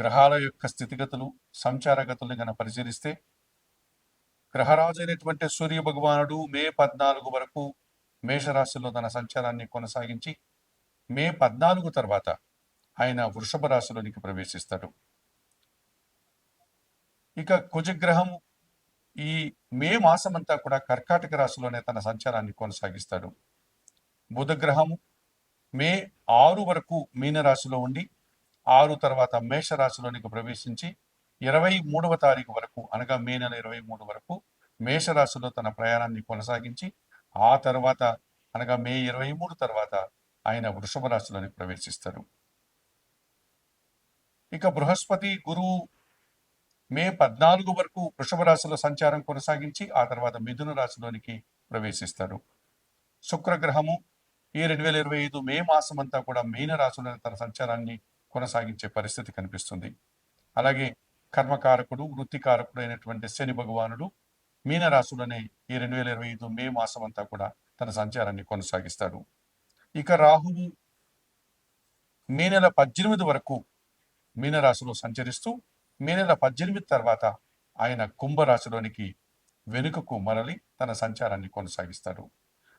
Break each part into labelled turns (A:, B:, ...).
A: గ్రహాల యొక్క స్థితిగతులు సంచారగతులను కనుక పరిశీలిస్తే గ్రహరాజు అయినటువంటి సూర్య భగవానుడు మే పద్నాలుగు వరకు మేషరాశిలో తన సంచారాన్ని కొనసాగించి మే పద్నాలుగు తర్వాత ఆయన వృషభ రాశిలోనికి ప్రవేశిస్తాడు. ఇక కుజగ్రహం ఈ మే మాసమంతా కూడా కర్కాటక రాశిలోనే తన సంచారాన్ని కొనసాగిస్తాడు. బుధగ్రహము మే ఆరు వరకు మీనరాశిలో ఉండి ఆరు తర్వాత మేషరాశిలోనికి ప్రవేశించి ఇరవై మూడవ తారీఖు వరకు అనగా మే నెల ఇరవై మూడు వరకు మేషరాశిలో తన ప్రయాణాన్ని కొనసాగించి ఆ తర్వాత అనగా మే ఇరవై మూడు తర్వాత ఆయన వృషభ రాశిలోని ప్రవేశిస్తారు. ఇక బృహస్పతి గురువు మే పద్నాలుగు వరకు వృషభ రాశిలో సంచారం కొనసాగించి ఆ తర్వాత మిథున రాశిలోనికి ప్రవేశిస్తారు. శుక్రగ్రహము ఈ రెండు వేల ఇరవై ఐదు మే మాసం అంతా కూడా మీన రాశిలో తన సంచారాన్ని కొనసాగించే పరిస్థితి కనిపిస్తుంది. అలాగే కర్మకారకుడు వృత్తికారకుడు అయినటువంటి శని భగవానుడు మీనరాశులనే ఈ రెండు వేల ఇరవై ఐదు మే మాసం అంతా కూడా తన సంచారాన్ని కొనసాగిస్తాడు. ఇక రాహువు మే నెల పద్దెనిమిది వరకు మీనరాశిలో సంచరిస్తూ మే నెల పద్దెనిమిది తర్వాత ఆయన కుంభరాశిలోనికి వెనుకకు మరలి తన సంచారాన్ని కొనసాగిస్తాడు.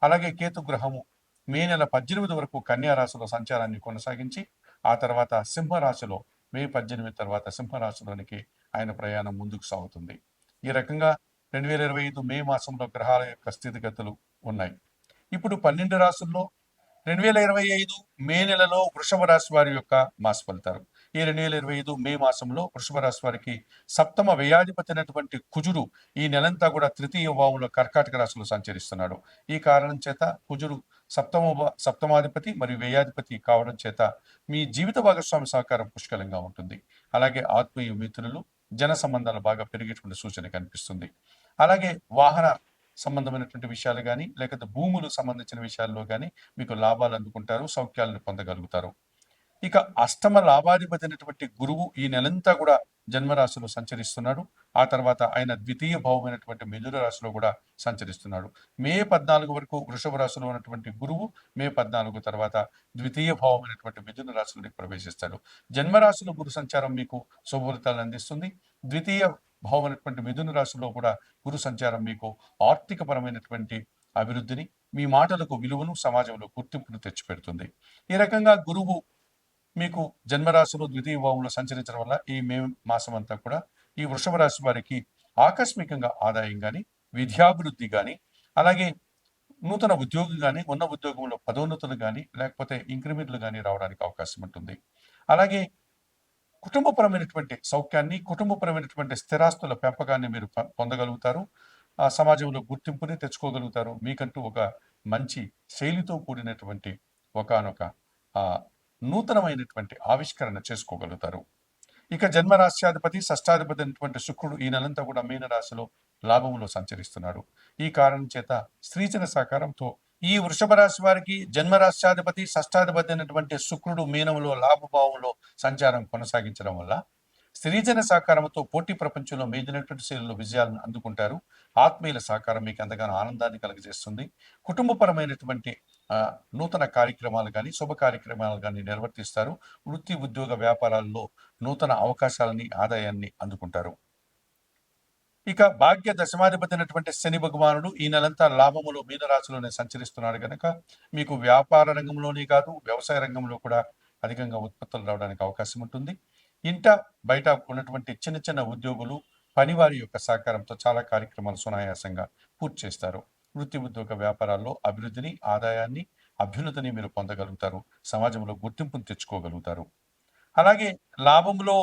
A: అలాగే కేతు గ్రహము మే నెల పద్దెనిమిది వరకు కన్యారాశిలో సంచారాన్ని కొనసాగించి ఆ తర్వాత సింహరాశిలో మే పద్దెనిమిది తర్వాత సింహరాశిలోనికి ఆయన ప్రయాణం ముందుకు సాగుతుంది. ఈ రకంగా రెండు వేల ఇరవై ఐదు మే మాసంలో గ్రహాల యొక్క స్థితిగతులు ఉన్నాయి. ఇప్పుడు పన్నెండు రాశుల్లో రెండు వేల ఇరవై ఐదు మే నెలలో వృషభ రాశి వారి యొక్క మాస ఫలితాలు. ఈ రెండు వేల ఇరవై ఐదు మే మాసంలో వృషభ రాశి వారికి సప్తమ వ్యయాధిపతి అయినటువంటి కుజుడు ఈ నెలంతా కూడా తృతీయ భావంలో కర్కాటక రాశిలో సంచరిస్తున్నాడు. ఈ కారణం చేత కుజుడు సప్తమ సప్తమాధిపతి మరియు వ్యయాధిపతి కావడం చేత మీ జీవిత భాగస్వామి సహకారం పుష్కలంగా ఉంటుంది. అలాగే ఆత్మీయ మిత్రులు జన సంబంధాలు బాగా పెరిగేటువంటి సూచన కనిపిస్తుంది. అలాగే వాహన సంబంధమైనటువంటి విషయాలు కానీ లేకపోతే భూములు సంబంధించిన విషయాల్లో కానీ మీకు లాభాలు అందుకుంటారు సౌఖ్యాలను పొందగలుగుతారు. ఇక అష్టమ లాభాధిపతి అయినటువంటి గురువు ఈ నెలంతా కూడా జన్మరాశిలో సంచరిస్తున్నాడు. ఆ తర్వాత ఆయన ద్వితీయ భావమైనటువంటి మిథున రాశిలో కూడా సంచరిస్తున్నాడు. మే పద్నాలుగు వరకు వృషభ రాశిలో ఉన్నటువంటి గురువు మే పద్నాలుగు తర్వాత ద్వితీయ భావమైనటువంటి మిథున రాశిలోకి ప్రవేశిస్తాడు. జన్మరాశిలో గురు సంచారం మీకు శుభఫలితాలను అందిస్తుంది. ద్వితీయ భావమైనటువంటి మిథున రాశిలో కూడా గురు సంచారం మీకు ఆర్థికపరమైనటువంటి అభివృద్ధిని మీ మాటలకు విలువను సమాజంలో గుర్తింపును తెచ్చిపెడుతుంది. ఈ రకంగా గురువు మీకు జన్మరాశిలో ద్వితీయ భావంలో సంచరించడం వల్ల ఈ మే మాసం అంతా కూడా ఈ వృషభ రాశి వారికి ఆకస్మికంగా ఆదాయం కానీ విద్యాభివృద్ధి కానీ అలాగే నూతన ఉద్యోగం కానీ ఉన్న ఉద్యోగంలో పదోన్నతులు కానీ లేకపోతే ఇంక్రిమెంట్లు కానీ రావడానికి అవకాశం ఉంటుంది. అలాగే కుటుంబపరమైనటువంటి సౌఖ్యాన్ని కుటుంబపరమైనటువంటి స్థిరాస్తుల పెంపకాన్ని మీరు పొందగలుగుతారు. ఆ సమాజంలో గుర్తింపుని తెచ్చుకోగలుగుతారు. మీకంటూ ఒక మంచి శైలితో కూడినటువంటి ఒకనొక నూతనమైనటువంటి ఆవిష్కరణ చేసుకోగలుగుతారు. ఇక జన్మరాశ్యాధిపతి షష్టాధిపతి అయినటువంటి శుక్రుడు ఈ నెలంతా కూడా మీనరాశిలో లాభంలో సంచరిస్తున్నాడు. ఈ కారణం చేత స్త్రీజన సహకారంతో ఈ వృషభ రాశి వారికి జన్మరాష్ట్రాధిపతి షష్టాధిపతి అయినటువంటి శుక్రుడు మీనంలో లాభభావంలో సంచారం కొనసాగించడం వల్ల స్త్రీజన సహకారంతో పోటీ ప్రపంచంలో మేజైనటువంటి శైలిలో విజయాలను అందుకుంటారు. ఆత్మీయుల సహకారం మీకు ఎంతగానో ఆనందాన్ని కలుగజేస్తుంది. కుటుంబపరమైనటువంటి నూతన కార్యక్రమాలు కానీ శుభ కార్యక్రమాలు కానీ నిర్వర్తిస్తారు. వృత్తి ఉద్యోగ వ్యాపారాల్లో నూతన అవకాశాలని ఆదాయాన్ని అందుకుంటారు. ఇక భాగ్య దశమాధిపతి అయినటువంటి శని భగవానుడు ఈ నెలంతా లాభములో మీనరాశిలోనే సంచరిస్తున్నాడు కనుక మీకు వ్యాపార రంగంలోనే కాదు వ్యవసాయ రంగంలో కూడా అధికంగా ఉత్పత్తులు రావడానికి అవకాశం ఉంటుంది. ఇంట బయట ఉన్నటువంటి చిన్న చిన్న ఉద్యోగులు పనివారి యొక్క సహకారంతో చాలా కార్యక్రమాలు సునాయాసంగా పూర్తి చేస్తారు. వృత్తి ఉద్యోగ వ్యాపారాల్లో అభివృద్ధిని ఆదాయాన్ని అభ్యున్నతిని మీరు పొందగలుగుతారు. సమాజంలో గుర్తింపును తెచ్చుకోగలుగుతారు. అలాగే లాభంలో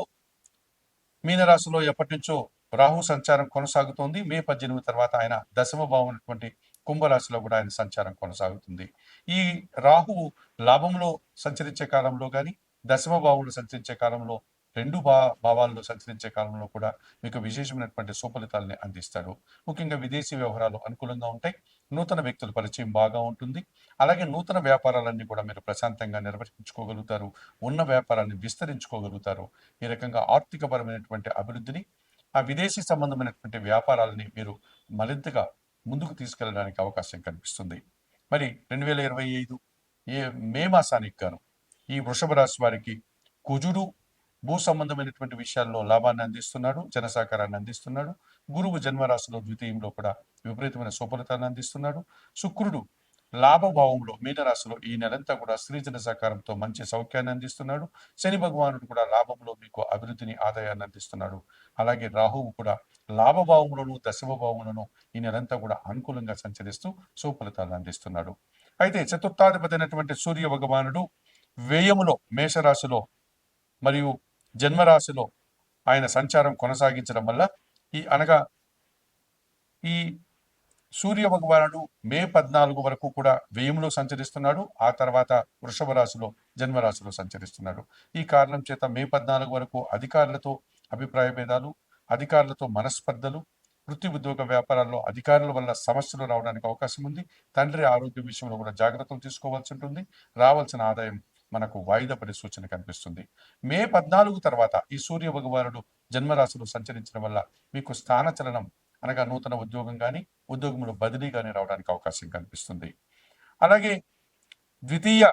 A: మీనరాశిలో ఎప్పటి నుంచో రాహు సంచారం కొనసాగుతోంది. మే పద్దెనిమిది తర్వాత ఆయన దశమ భావనటువంటి కుంభరాశిలో కూడా ఆయన సంచారం కొనసాగుతుంది. ఈ రాహువు లాభంలో సంచరించే కాలంలో కానీ దశమ భావంలో సంచరించే కాలంలో రెండు భా భావాల్లో సంచరించే కాలంలో కూడా మీకు విశేషమైనటువంటి సుఫలితాలని అందిస్తాడు. ముఖ్యంగా విదేశీ వ్యవహారాలు అనుకూలంగా ఉంటాయి. నూతన వ్యక్తుల పరిచయం బాగా ఉంటుంది. అలాగే నూతన వ్యాపారాలన్నీ కూడా మీరు ప్రశాంతంగా నిర్వహించుకోగలుగుతారు ఉన్న వ్యాపారాన్ని విస్తరించుకోగలుగుతారు. ఈ రకంగా ఆర్థికపరమైనటువంటి అభివృద్ధిని ఆ విదేశీ సంబంధమైనటువంటి వ్యాపారాలని మీరు మరింతగా ముందుకు తీసుకెళ్ళడానికి అవకాశం కనిపిస్తుంది. మరి రెండు వేల ఇరవై ఐదు ఏ మే మాసానికి గాను ఈ వృషభ రాశి వారికి కుజుడు భూ సంబంధమైనటువంటి విషయాల్లో లాభాన్ని అందిస్తున్నాడు జనసహకారాన్ని అందిస్తున్నాడు గురువు జన్మరాశిలో ద్వితీయంలో కూడా విపరీతమైన సుఫలితాన్ని అందిస్తున్నాడు శుక్రుడు లాభభావంలో మీనరాశిలో ఈ నెలంతా కూడా స్త్రీజన సహకారంతో మంచి సౌఖ్యాన్ని అందిస్తున్నాడు. శని భగవానుడు కూడా లాభంలో మీకు అభివృద్ధిని ఆదాయాన్ని అందిస్తున్నాడు. అలాగే రాహువు కూడా లాభభావములను దశభావములను ఈ నెలంతా కూడా అనుకూలంగా సంచరిస్తూ సుఫలితాలను అందిస్తున్నాడు. అయితే చతుర్థాధిపతి అయినటువంటి సూర్య భగవానుడు వ్యయములో మేషరాశిలో మరియు జన్మరాశిలో ఆయన సంచారం కొనసాగించడం వల్ల ఈ అనగా ఈ సూర్య భగవానుడు మే పద్నాలుగు వరకు కూడా వ్యయంలో సంచరిస్తున్నాడు. ఆ తర్వాత వృషభ రాశిలో జన్మరాశిలో సంచరిస్తున్నాడు. ఈ కారణం చేత మే పద్నాలుగు వరకు అధికారులతో అభిప్రాయ భేదాలు అధికారులతో మనస్పర్ధలు వృత్తి ఉద్యోగ వ్యాపారాల్లో అధికారుల వల్ల సమస్యలు రావడానికి అవకాశం ఉంది. తండ్రి ఆరోగ్య విషయంలో కూడా జాగ్రత్తలు తీసుకోవాల్సి ఉంటుంది. రావాల్సిన ఆదాయం మనకు వాయిదా పడే సూచన కనిపిస్తుంది. మే పద్నాలుగు తర్వాత ఈ సూర్య భగవానుడు జన్మరాశిలో సంచరించడం వల్ల మీకు స్థానచలనం అనగా నూతన ఉద్యోగం కానీ ఉద్యోగంలో బదిలీ కానీ రావడానికి అవకాశం కనిపిస్తుంది అలాగే ద్వితీయ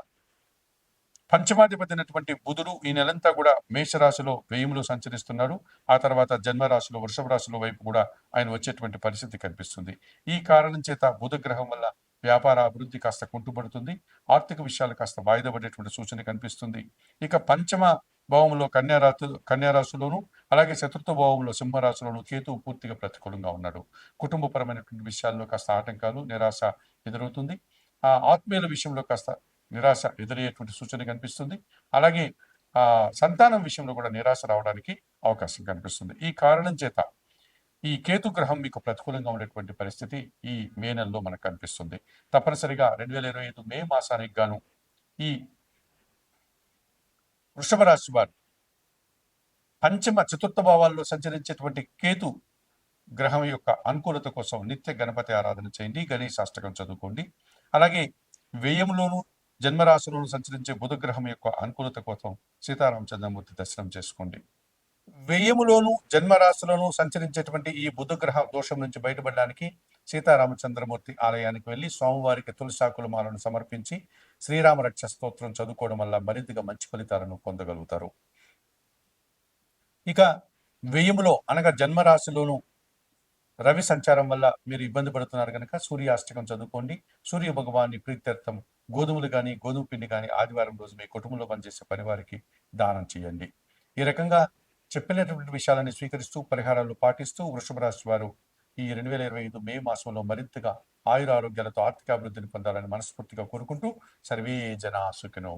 A: పంచమాధిపతి అయినటువంటి బుధుడు ఈ నెలంతా కూడా మేషరాశిలో వ్యయములో సంచరిస్తున్నాడు. ఆ తర్వాత జన్మరాశిలో వృషభ రాశిలో వైపు కూడా ఆయన వచ్చేటువంటి పరిస్థితి కనిపిస్తుంది. ఈ కారణం చేత బుధ గ్రహం వల్ల వ్యాపార అభివృద్ధి కాస్త కుంటుపడుతుంది. ఆర్థిక విషయాలు కాస్త వాయిదా పడేటువంటి సూచన కనిపిస్తుంది. ఇక పంచమ భావంలో కన్యారాశి కన్యారాశిలోను అలాగే చతుర్థ భావంలో సింహరాశిలోను కేతువు పూర్తిగా ప్రతికూలంగా ఉన్నాడు. కుటుంబపరమైనటువంటి విషయాల్లో కాస్త ఆటంకాలు నిరాశ ఎదురవుతుంది. ఆ ఆత్మీయుల విషయంలో కాస్త నిరాశ ఎదురయ్యేటువంటి సూచన కనిపిస్తుంది. అలాగే ఆ సంతానం విషయంలో కూడా నిరాశ రావడానికి అవకాశం కనిపిస్తుంది. ఈ కారణం చేత ఈ కేతు గ్రహం మీకు ప్రతికూలంగా ఉండేటువంటి పరిస్థితి ఈ మే నెలలో మనకు కనిపిస్తుంది. తప్పనిసరిగా రెండు వేల ఇరవై ఐదు మే మాసానికి గాను ఈ వృషభ రాశి వారు పంచమ చతుర్థ భావాల్లో సంచరించేటువంటి కేతు గ్రహం యొక్క అనుకూలత కోసం నిత్య గణపతి ఆరాధన చేయండి గణేష్ అష్టకం చదువుకోండి. అలాగే వ్యయంలోను జన్మరాశిలోను సంచరించే బుధ గ్రహం యొక్క అనుకూలత కోసం సీతారామచంద్రమూర్తి దర్శనం చేసుకోండి. వ్యయములోను జన్మరాశిలోను సంచరించేటువంటి ఈ బుధగ్రహ దోషం నుంచి బయటపడడానికి సీతారామచంద్రమూర్తి ఆలయానికి వెళ్ళి స్వామివారికి తులసాకుల మాలను సమర్పించి శ్రీరామ రక్ష స్తోత్రం చదువుకోవడం వల్ల మరింతగా మంచి ఫలితాలను పొందగలుగుతారు. ఇక వ్యయములో అనగా జన్మరాశిలోను రవి సంచారం వల్ల మీరు ఇబ్బంది పడుతున్నారు కనుక సూర్యాష్టకం చదువుకోండి. సూర్య భగవాన్ని ప్రీత్యర్థం గోధుమలు కానీ గోధుమ పిండి కానీ ఆదివారం రోజు మీ కుటుంబంలో పనిచేసే పని వారికి దానం చేయండి. ఈ రకంగా చెప్పినటువంటి విషయాలను స్వీకరిస్తూ పరిహారాలు పాటిస్తూ వృషభ రాశి వారు ఈ రెండు వేల ఇరవై ఐదు మే మాసంలో మరింతగా ఆయుర ఆరోగ్యాలతో ఆర్థిక అభివృద్ధిని పొందాలని మనస్ఫూర్తిగా కోరుకుంటూ సర్వే జన సుఖినో